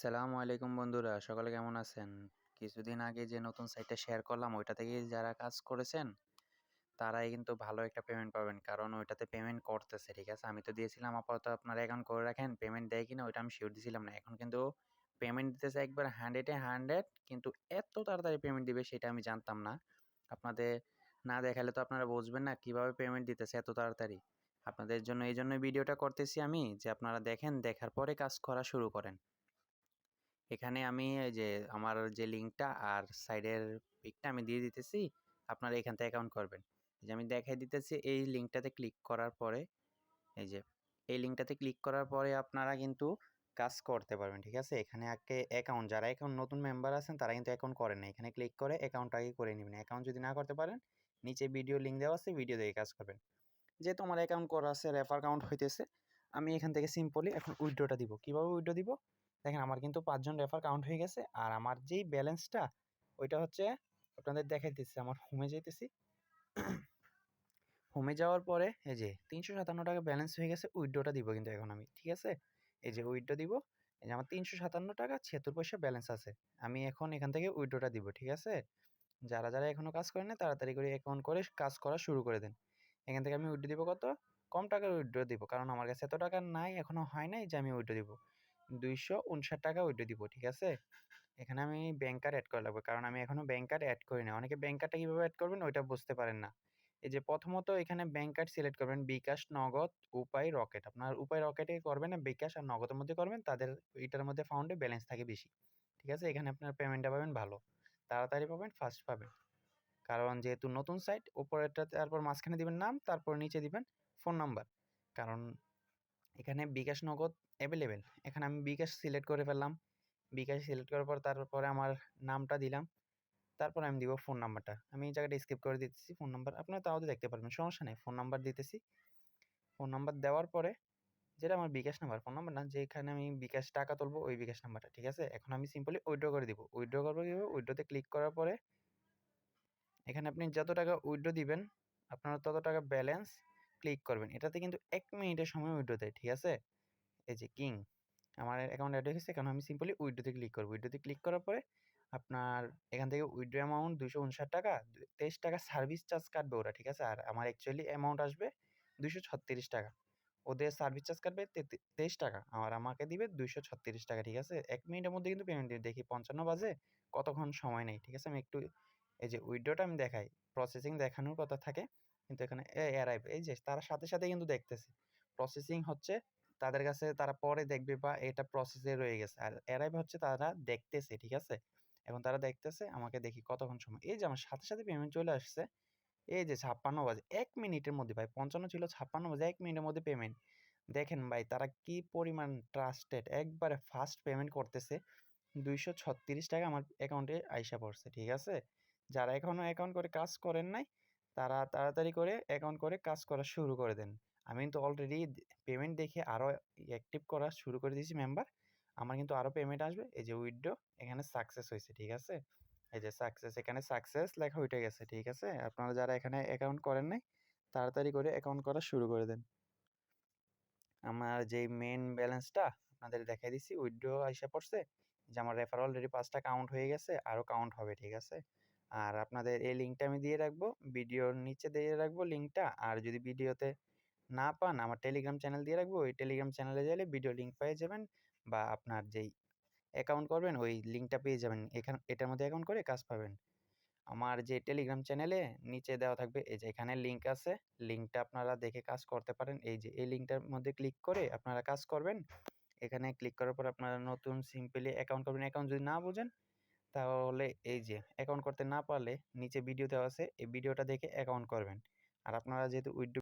আসসালামু আলাইকুম বন্ধুরা, সকলে কেমন আছেন? কিছুদিন আগে যে নতুন সাইটটা শেয়ার করলাম, ওইটা থেকে যারা কাজ করেছেন, তারাই কিন্তু ভালো একটা পেমেন্ট পাবেন। কারণ ওইটাতে পেমেন্ট করতেছে, ঠিক আছে? আমি তো দিয়েছিলাম, আপাতত আপনারা অ্যাকাউন্ট করে রাখেন পেমেন্ট দেয় কিনা ওইটা আমি শিওর দিয়েছিলাম না। এখন কিন্তু পেমেন্ট দিতেছে একবার হান্ড্রেডে হান্ড্রেড কিন্তু এত তাড়াতাড়ি পেমেন্ট দিবে সেটা আমি জানতাম না। আপনাদের না দেখালে তো আপনারা বুঝবেন না কীভাবে পেমেন্ট দিতেছে এত তাড়াতাড়ি। আপনাদের জন্য, এই জন্য ভিডিওটা করতেছি আমি, যে আপনারা দেখেন, দেখার পরে কাজ করা শুরু করেন। এখানে আমি এই যে আমার যে লিঙ্কটা আর সাইডের পিকটা আমি দিয়ে দিতেছি, আপনারা এখান থেকে অ্যাকাউন্ট করবেন। যে আমি দেখাই দিতেছি, এই লিঙ্কটাতে ক্লিক করার পরে, এই যে এই লিঙ্কটাতে ক্লিক করার পরে আপনারা কিন্তু কাজ করতে পারবেন, ঠিক আছে? এখানে আগে অ্যাকাউন্ট যারা এখন নতুন মেম্বার আছেন, তারা কিন্তু অ্যাকাউন্ট করেন না এখানে ক্লিক করে অ্যাকাউন্ট আগে করে নেবেন। অ্যাকাউন্ট যদি না করতে পারেন, নিচে ভিডিও লিঙ্ক দেওয়া আছে ভিডিও দেখে কাজ করবেন। যেহেতু আমার অ্যাকাউন্ট করা আছে রেফার কাউন্ট হইতেছে আমি এখান থেকে সিম্পলি এখন উইড্রোটা দিব। কীভাবে উইড্রো দিব? দেখেন, আমার কিন্তু পাঁচজন রেফার কাউন্ট হয়ে গেছে, আর আমার যেই ব্যালেন্সটা ওইটা হচ্ছে আপনাদের দেখাই দিচ্ছি আমার হোমে যেতেছি হোমে যাওয়ার পরে, এই যে তিনশো সাতান্ন টাকা ব্যালেন্স হয়ে গেছে উইড্রোটা দিব কিন্তু এখন আমি, ঠিক আছে? এই যে উইড্রো দিব, এই যে আমার তিনশো সাতান্ন টাকা ছিয়াত্তর পয়সা ব্যালেন্স আছে, আমি এখন এখান থেকে উইড্রোটা দিব, ঠিক আছে? যারা যারা এখনও কাজ করেন না, তাড়াতাড়ি করে অ্যাকাউন্ট করে কাজ করা শুরু করে দেন। এখান থেকে আমি উইড্রো দিব কত? কম টাকার উইড্রো দিব। কারণ আমার কাছে এত টাকা নাই এখনও হয় নাই যে আমি উইড্রো দিব। দুইশো উনষাট টাকা উইড্রো দিব, ঠিক আছে? এখানে আমি ব্যাংক কার্ড অ্যাড করা লাগবে। কারণ আমি এখনও ব্যাংকার অ্যাড করি না অনেকে ব্যাংক কার্ডটা কীভাবে অ্যাড করবেন ওইটা বুঝতে পারেন না। এই যে প্রথমত এখানে ব্যাংক কার্ড সিলেক্ট করবেন, বিকাশ, নগদ, উপায়, রকেট। আপনার উপায় রকেটে করবেন না বিকাশ আর নগদের মধ্যে করবেন, তাদের এটার মধ্যে ফাউন্ডে ব্যালেন্স থাকে বেশি। ঠিক আছে? এখানে আপনার পেমেন্টটা পাবেন ভালো। তাড়াতাড়ি পাবেন ফার্স্ট পাবেন। কারণ যেহেতু নতুন সাইট উপরেরটা তারপর মাঝখানে দিবেন নাম, তারপর নিচে দিবেন ফোন নাম্বার। কারণ এখানে বিকাশ নগদ অ্যাভেলেবেল এখানে আমি বিকাশ সিলেক্ট করে ফেললাম। বিকাশ সিলেক্ট করার পর তারপরে আমার নামটা দিলাম। তারপর আমি দিব ফোন নাম্বারটা আমি এই জায়গাটা স্কিপ করে দিতেছি ফোন নাম্বার আপনারা তাও দেখতে পারবেন, সমস্যা নেই ফোন নাম্বার দিতেছি। ফোন নাম্বার দেওয়ার পরে যেটা আমার বিকাশ নাম্বার ফোন নাম্বার না, যেখানে আমি বিকাশ টাকা তুলবো ওই বিকাশ নাম্বারটা ঠিক আছে? এখন আমি সিম্পলি উইড্রো করে দিব। উইড্রো করব কীভাবে? উইড্রোতে ক্লিক করার পরে এখানে আপনি যত টাকা উইড্রো দিবেন, আপনার তত টাকা ব্যালেন্স ক্লিক করবেন। এটাতে কিন্তু এক মিনিটের সময় উইড্রো দেয়, ঠিক আছে? এই যে কিং আমার অ্যাকাউন্ট অ্যাড হয়ে গেছে কারণ আমি সিম্পলি উইড্রোতে ক্লিক করব। উইড্রোতে ক্লিক করার পরে আপনার এখান থেকে উইড্রো অ্যামাউন্ট দুশো উনষাট টাকা, তেইশ টাকা সার্ভিস চার্জ কাটবে ওরা, ঠিক আছে? আর আমার অ্যাকচুয়ালি অ্যামাউন্ট আসবে দুশো ছত্রিশ টাকা। ওদের সার্ভিস চার্জ কাটবে তেইশ টাকা, আর আমাকে দিবে দুশো ছত্রিশ টাকা, ঠিক আছে? এক মিনিটের মধ্যে কিন্তু পেমেন্ট দিবে দেখি পঞ্চান্ন বাজে, কতক্ষণ সময় নেই, ঠিক আছে? আমি একটু এই যে উইড্রোটা আমি দেখাই। প্রসেসিং দেখানোর কথা থাকে। কিন্তু এখানে অ্যারাইভ এই যে তারা সাথে সাথে কিন্তু দেখতেছে। প্রসেসিং হচ্ছে, তাদের কাছে তারা পরে দেখবে বা এটা প্রসেসে রয়ে গেছে। আর অ্যারাইভ হচ্ছে তারা দেখতেছে, ঠিক আছে? এখন তারা দেখতেছে, আমাকে দেখি কতক্ষণ সময়? এই যে আমার সাথে সাথে পেমেন্ট চলে আসছে, এই যে ছাপ্পান্ন বাজে, এক মিনিটের মধ্যে ভাই, পঞ্চান্ন ছিল, ছাপ্পান্ন বাজে, এক মিনিটের মধ্যে পেমেন্ট দেখেন ভাই, তারা কি পরিমাণ ট্রাস্টেড একবারে ফাস্ট পেমেন্ট করতেছে। দুইশো ছত্রিশ টাকা আমার অ্যাকাউন্টে আইসা পড়ছে, ঠিক আছে? যারা এখনও অ্যাকাউন্ট করে কাজ করেন নাই তারা তাড়াতাড়ি করে অ্যাকাউন্ট করে কাজ করা শুরু করে দেন। আমি কিন্তু অলরেডি পেমেন্ট দেখে আরও অ্যাক্টিভ করা শুরু করে দিয়েছি মেম্বার আমার কিন্তু আরও পেমেন্ট আসবে। এই যে উইড্রো এখানে সাকসেস হয়েছে, ঠিক আছে? এই যে সাকসেস এখানে সাকসেস লেখা উঠে গেছে, ঠিক আছে? আপনারা যারা এখানে অ্যাকাউন্ট করেন নাই, তাড়াতাড়ি করে অ্যাকাউন্ট করা শুরু করে দেন। আমার যেই মেন ব্যালেন্সটা আপনাদের দেখাই দিছি উইড্রো আইসা পড়ছে। যে আমার রেফার অলরেডি পাঁচটা কাউন্ট হয়ে গেছে আরও কাউন্ট হবে, ঠিক আছে? আর আপনাদের এই লিঙ্কটা আমি দিয়ে রাখব। ভিডিওর নিচে দিয়ে রাখব লিঙ্কটা। আর যদি ভিডিওতে না পান, আমার টেলিগ্রাম চ্যানেল দিয়ে রাখব। ওই টেলিগ্রাম চ্যানেলে গেলে ভিডিও লিঙ্ক পেয়ে যাবেন বা আপনার যেই অ্যাকাউন্ট করবেন, ওই লিঙ্কটা পেয়ে যাবেন। এখান, এটার মধ্যে অ্যাকাউন্ট করে কাজ পাবেন। আমার যে টেলিগ্রাম চ্যানেলে নিচে দেওয়া থাকবে, এই যে এখানে লিঙ্ক আছে, লিঙ্কটা আপনারা দেখে কাজ করতে পারেন। এই যে, এই লিঙ্কটার মধ্যে ক্লিক করে আপনারা কাজ করবেন। এখানে ক্লিক করার পর আপনারা নতুন সিম্পলি অ্যাকাউন্ট করবেন। অ্যাকাউন্ট যদি না বুঝেন তাহলে এই যে অ্যাকাউন্ট করতে না পারলে নিচে ভিডিও দেওয়া আছে, এই ভিডিওটা দেখে অ্যাকাউন্ট করবেন। আর আপনারা যেহেতু উইড্রো